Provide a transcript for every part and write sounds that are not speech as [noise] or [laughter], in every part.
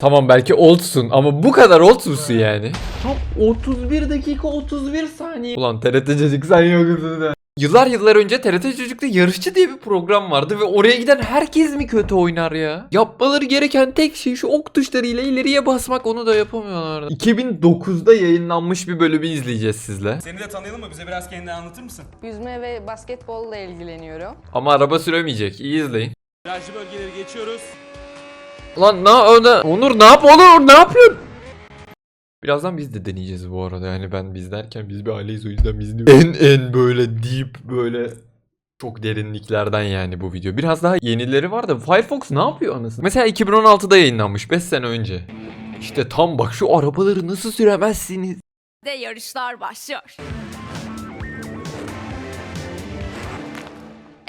Tamam belki oldsun ama bu kadar old musun yani? Tam 31 dakika 31 saniye. Ulan TRT Çocuk sen yoksun da. Yıllar yıllar önce TRT Çocuk'ta yarışçı diye bir program vardı ve oraya giden herkes mi kötü oynar ya? Yapmaları gereken tek şey şu ok tuşlarıyla ileriye basmak onu da yapamıyorlar. 2009'da yayınlanmış bir bölümü izleyeceğiz sizle. Seni de tanıyalım mı? Bize biraz kendini anlatır mısın? Yüzme ve basketbolla ilgileniyorum. Ama araba süremeyecek. İyi izleyin. Virajlı bölgeleri geçiyoruz. Lan ne orada? Onur ne yap Onur ne yapıyorsun? Birazdan biz de deneyeceğiz bu arada. Yani ben biz derken biz bir aileyiz o yüzden biz diyoruz. En en böyle deep böyle çok derinliklerden yani bu video. Biraz daha yenileri var da Firefox ne yapıyor anasını? Mesela 2016'da yayınlanmış 5 sene önce. İşte tam bak şu arabaları nasıl süremezsiniz? de yarışlar başlıyor.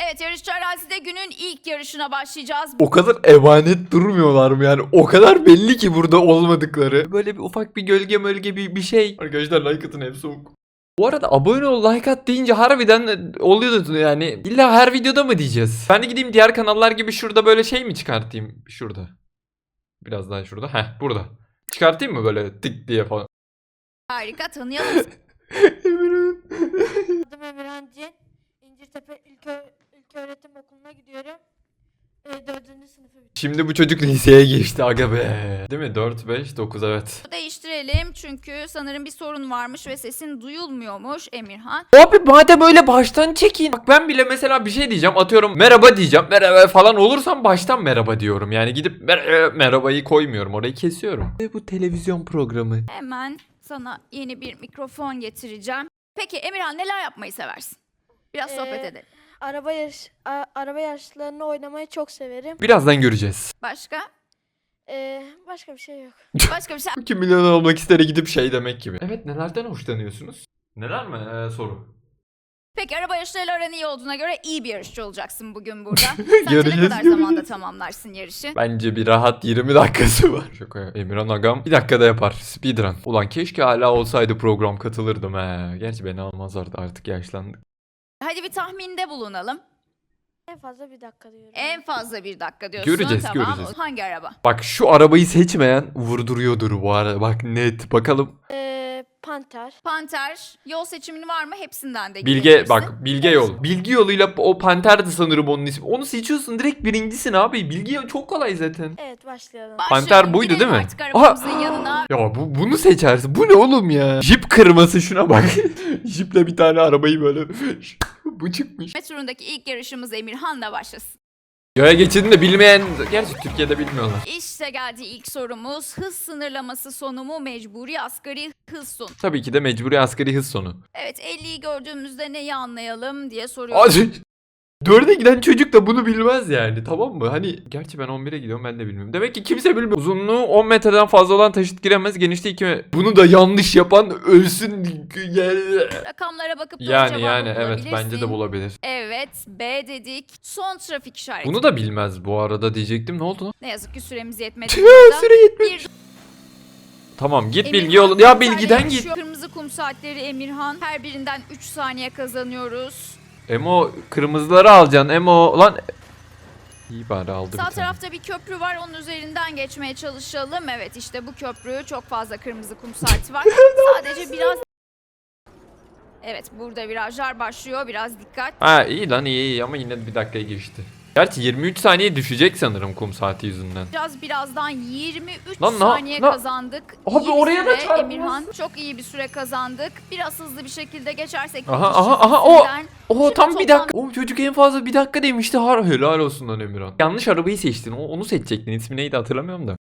Evet yarışçı arazide günün ilk yarışına başlayacağız. O kadar emanet durmuyorlar mı yani? O kadar belli ki burada olmadıkları. Böyle bir ufak bir gölge mölge bir, bir şey. Arkadaşlar like atın hep soğuk. Bu arada abone ol like at deyince harbiden oluyordu yani. İlla her videoda mı diyeceğiz? Ben de gideyim diğer kanallar gibi şurada böyle şey mi çıkartayım? Şurada. Biraz daha şurada. Heh burada. Çıkartayım mı böyle tık diye falan. Harika tanıyalım. [laughs] Emirhan. Adım Emirhan Cin. İncirtepe İlkö İlköğretim Okulu'na gidiyorum. E, dördüncü sınıfı bitirdim. Şimdi bu çocuk liseye geçti aga be. Değil mi? 4, 5, 9 evet. Değiştirelim çünkü sanırım bir sorun varmış ve sesin duyulmuyormuş Emirhan. Abi madem öyle baştan çekin. Bak ben bile mesela bir şey diyeceğim. Atıyorum merhaba diyeceğim. Merhaba falan olursam baştan merhaba diyorum. Yani gidip mer- merhabayı koymuyorum. Orayı kesiyorum. Ve bu televizyon programı. Hemen sana yeni bir mikrofon getireceğim. Peki Emirhan neler yapmayı seversin? Biraz sohbet Ee, edelim. Araba yarış a- araba yarışlarını oynamayı çok severim. Birazdan göreceğiz. Başka? E, başka bir şey yok. [laughs] Başka bir şey. 2 milyon olmak istere gidip şey demek gibi. Evet nelerden hoşlanıyorsunuz? Neler mi? Ee, soru. Peki araba yarışlarıyla aran iyi olduğuna göre iyi bir yarışçı olacaksın bugün burada. [laughs] Sence ne Göreceğiz, kadar göreceğiz. zamanda tamamlarsın yarışı? Bence bir rahat 20 dakikası var. Şaka ya. Emirhan Agam bir dakikada yapar. Speedrun. Ulan keşke hala olsaydı program katılırdım he. Gerçi beni almazlardı artık yaşlandık. Hadi bir tahminde bulunalım. En fazla bir dakika diyorum. En fazla bir dakika diyorsun. Göreceğiz, tamam. göreceğiz. Hangi araba? Bak şu arabayı seçmeyen vurduruyordur bu arada. Bak net. Bakalım. E, Panter. Panter. Yol seçimin var mı? Hepsinden de Bilge gidebilirsin. bak Bilge yol. Bilgi yoluyla o Panter'di sanırım onun ismi. Onu seçiyorsun direkt birincisin abi. Bilgi yol çok kolay zaten. Evet başlayalım. Başlayalım. Panter buydu Gidelim değil mi? Artık arabamızın yanına. Ya bu bunu seçersin. Bu ne oğlum ya? Jip kırması şuna bak. [laughs] Jiple bir tane arabayı böyle bu çıkmış. Ve ilk yarışımız Emirhan'la başlasın. Göğe geçidini de bilmeyen, gerçi Türkiye'de bilmiyorlar. İşte geldi ilk sorumuz. Hız sınırlaması sonu mu mecburi asgari hız sonu? Tabii ki de mecburi asgari hız sonu. Evet 50'yi gördüğümüzde neyi anlayalım diye soruyoruz. Acı. 4'e giden çocuk da bunu bilmez yani tamam mı? Hani gerçi ben 11'e gidiyorum ben de bilmiyorum. Demek ki kimse bilmiyor. Uzunluğu 10 metreden fazla olan taşıt giremez. Genişliği 2 metre. Bunu da yanlış yapan ölsün. Yani Rakamlara bakıp yani, yani evet bence de bulabilir. Evet B dedik. Son trafik işareti. Bunu da bilmez bu arada diyecektim. Ne oldu lan? Ne yazık ki süremiz yetmedi. Süre yetmiyor. Bir Tamam git Emirhan bilgi ol. Ya Kumsal'le bilgiden git. Kırmızı kum saatleri Emirhan. Her birinden 3 saniye kazanıyoruz. Emo kırmızıları alacaksın. Emo lan. İyi bari aldı Sağ bir tane. tarafta bir köprü var. Onun üzerinden geçmeye çalışalım. Evet işte bu köprü. Çok fazla kırmızı kum saati var. [laughs] Sadece biraz Evet burada virajlar başlıyor. Biraz dikkat. Ha iyi lan iyi, iyi ama yine bir dakikaya geçti. Gerçi 23 saniye düşecek sanırım kum saati yüzünden. Biraz birazdan 23 Lan na- saniye na- kazandık. Abi İyi bir oraya da süre çarpmaz. Emirhan. Çok iyi bir süre kazandık. Biraz hızlı bir şekilde geçersek. Aha, aha, aha, o- çizgisinden- Oo Şimdi tam bir toplam- dakika. Oğlum çocuk en fazla bir dakika demişti. Har helal olsun lan Emirhan. Yanlış arabayı seçtin. O- Onu seçecektin. İsmi neydi hatırlamıyorum da.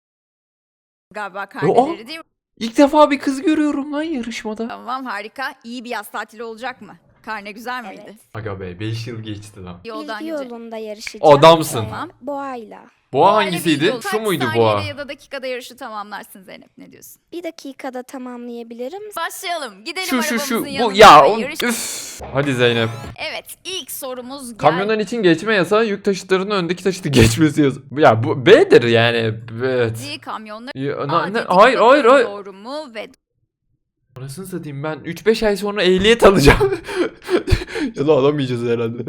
Galiba karneleri değil mi? İlk defa bir kız görüyorum lan yarışmada. Tamam harika. İyi bir yaz tatili olacak mı? Karne güzel miydi? Evet. Aga be 5 yıl geçti lan. Yoldan Bilgi gidecek. yolunda yarışacağım. Adamsın. Tamam. Boğayla. Boğa Böyle hangisiydi? yol. Şu Kaç muydu saniyede boğa? ya da dakikada yarışı tamamlarsın Zeynep ne diyorsun? Bir dakikada tamamlayabilirim. Başlayalım. Gidelim Şu şu şu. arabamızın Bu yanına ya. ve o- yarış- Üf. Hadi Zeynep. Evet ilk sorumuz geldi. Kamyonlar için geçme yasağı yük taşıtlarının öndeki taşıtı geçmesi yasağı. Ya bu B'dir yani. Evet. Kamyonlar Ya, na- ne- hayır hayır hayır. Doğru mu? Ve Anasını satayım ben 3-5 ay sonra ehliyet alacağım. [laughs] ya da alamayacağız herhalde.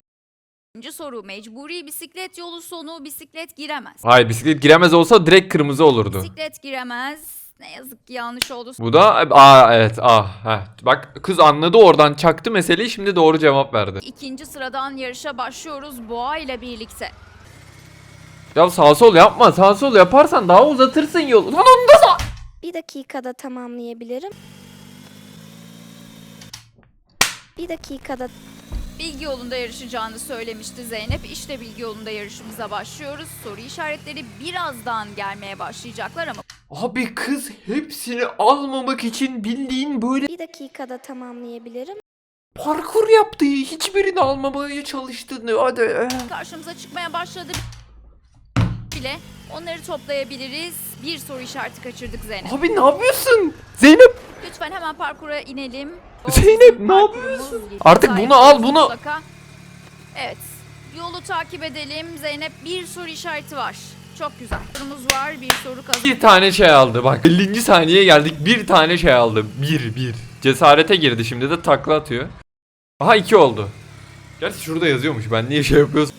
İkinci soru mecburi bisiklet yolu sonu bisiklet giremez. Hayır bisiklet giremez olsa direkt kırmızı olurdu. Bisiklet giremez. Ne yazık ki yanlış oldu. Bu da aa evet ah heh. Bak kız anladı oradan çaktı meseleyi şimdi doğru cevap verdi. İkinci sıradan yarışa başlıyoruz Boğa ile birlikte. Ya sağ sol yapma sağ sol yaparsan daha uzatırsın yolu. Lan onu da sağ- Bir dakikada tamamlayabilirim. Bir dakikada Bilgi yolunda yarışacağını söylemişti Zeynep. İşte bilgi yolunda yarışımıza başlıyoruz. Soru işaretleri birazdan gelmeye başlayacaklar ama Abi kız hepsini almamak için bildiğin böyle bir dakikada tamamlayabilirim. parkur yaptı. Hiçbirini almamaya çalıştı. Hadi. eh. karşımıza çıkmaya başladı bile. Onları toplayabiliriz. Bir soru işareti kaçırdık Zeynep. Abi ne yapıyorsun? Zeynep Lütfen hemen parkura inelim. [laughs] Zeynep, ne yapıyorsun? Artık bunu al, bunu-. Evet. Yolu takip edelim. Zeynep bir soru işareti var. Çok güzel. Sorumuz var. Bir soru kazan. bir tane şey aldı bak 50. saniyeye geldik bir tane şey aldı. Bir bir. Cesarete girdi şimdi de takla atıyor. Aha iki oldu. Gerçi şurada yazıyormuş ben niye şey yapıyorsun?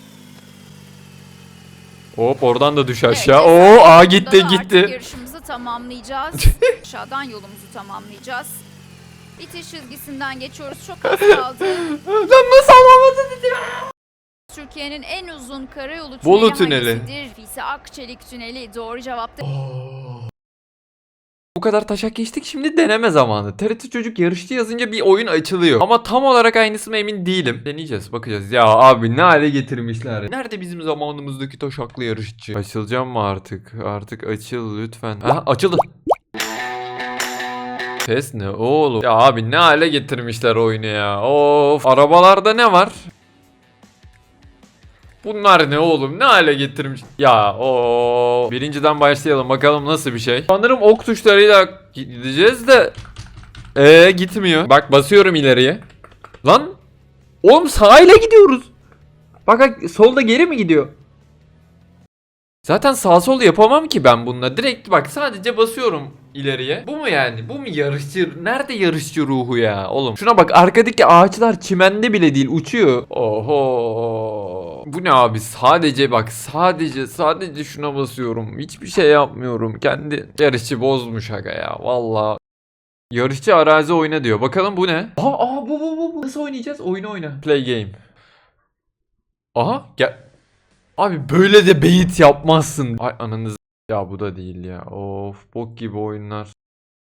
Hop oradan da düş aşağı. Evet, Oo Burada gitti gitti. Tamamlayacağız. [laughs] Aşağıdan yolumuzu tamamlayacağız. Bitiş çizgisinden geçiyoruz. Çok az kaldı. [laughs] Lan nasıl almamadın? Türkiye'nin en uzun karayolu tüneli Bolu Tüneli. hangisidir? Fise Akçelik Tüneli. Doğru cevap da Bu kadar taşak geçtik şimdi deneme zamanı. TRT Çocuk yarışçı yazınca bir oyun açılıyor. Ama tam olarak aynısı mı emin değilim. Deneyeceğiz bakacağız. Ya abi ne hale getirmişler. Nerede bizim zamanımızdaki taşaklı yarışçı? Açılacağım mı artık? Artık açıl lütfen. Ha açıldı. Ses ne oğlum? Ya abi ne hale getirmişler oyunu ya. Of. Arabalarda ne var? Bunlar ne oğlum? Ne hale getirmiş? Ya o birinciden başlayalım bakalım nasıl bir şey. Sanırım ok tuşlarıyla gideceğiz de ee gitmiyor. Bak basıyorum ileriye. Lan oğlum sahile gidiyoruz. Bak bak solda geri mi gidiyor? Zaten sağ sol yapamam ki ben bununla. Direkt bak sadece basıyorum ileriye. Bu mu yani? Bu mu yarışçı? Nerede yarışçı ruhu ya? Oğlum şuna bak arkadaki ağaçlar çimende bile değil uçuyor. Oho. Bu ne abi? Sadece bak sadece sadece şuna basıyorum. Hiçbir şey yapmıyorum. Kendi yarışçı bozmuş aga ya. Valla. Yarışçı arazi oyna diyor. Bakalım bu ne? Aa bu bu bu. bu. Nasıl oynayacağız? Oyunu oyna. Play game. Aha gel. Abi böyle de beyit yapmazsın. Ay ananız. Ya bu da değil ya. Of bok gibi oyunlar.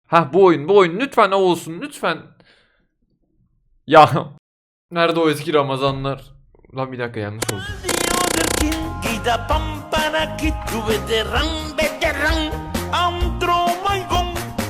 Ha bu oyun bu oyun lütfen o olsun lütfen. Ya [laughs] nerede o eski Ramazanlar? Lan bir dakika yanlış oldu. Gida pampana ki tu veteran veteran Antro